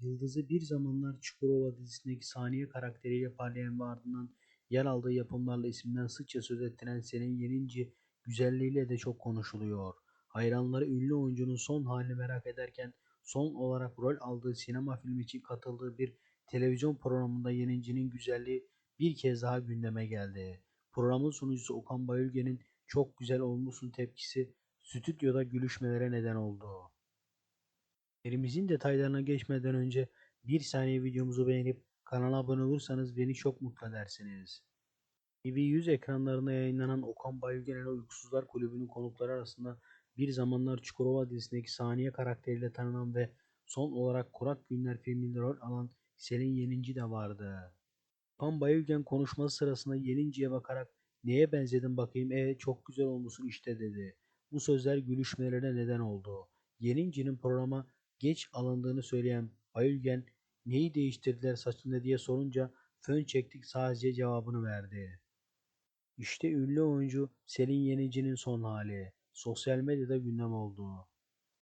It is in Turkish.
Yıldızı bir zamanlar Çukurova dizisindeki Saniye karakteriyle parlayan ve ardından yer aldığı yapımlarla isminden sıkça söz ettiren Selin Yeninci güzelliğiyle de çok konuşuluyor. Hayranları ünlü oyuncunun son halini merak ederken son olarak rol aldığı sinema filmi için katıldığı bir televizyon programında Yeninci'nin güzelliği bir kez daha gündeme geldi. Programın sunucusu Okan Bayülgen'in çok güzel olmuşsun tepkisi stüdyoda gülüşmelere neden oldu. Elimizin detaylarına geçmeden önce bir saniye videomuzu beğenip kanala abone olursanız beni çok mutlu edersiniz. TV100 ekranlarında yayınlanan Okan Bayülgen'in Uykusuzlar Kulübü'nün konukları arasında bir zamanlar Çukurova dizisindeki Saniye karakteriyle tanınan ve son olarak Kurak Günler filminde rol alan Selin Yeninci de vardı. Okan Bayülgen konuşması sırasında Yeninci'ye bakarak neye benzedin bakayım e çok güzel olmuşsun işte dedi. Bu sözler gülüşmelerine neden oldu. Yeninci'nin programa geç alındığını söyleyen Bayülgen neyi değiştirdiler saçında diye sorunca fön çektik sadece cevabını verdi. İşte ünlü oyuncu Selin Yenici'nin son hali. Sosyal medyada gündem oldu.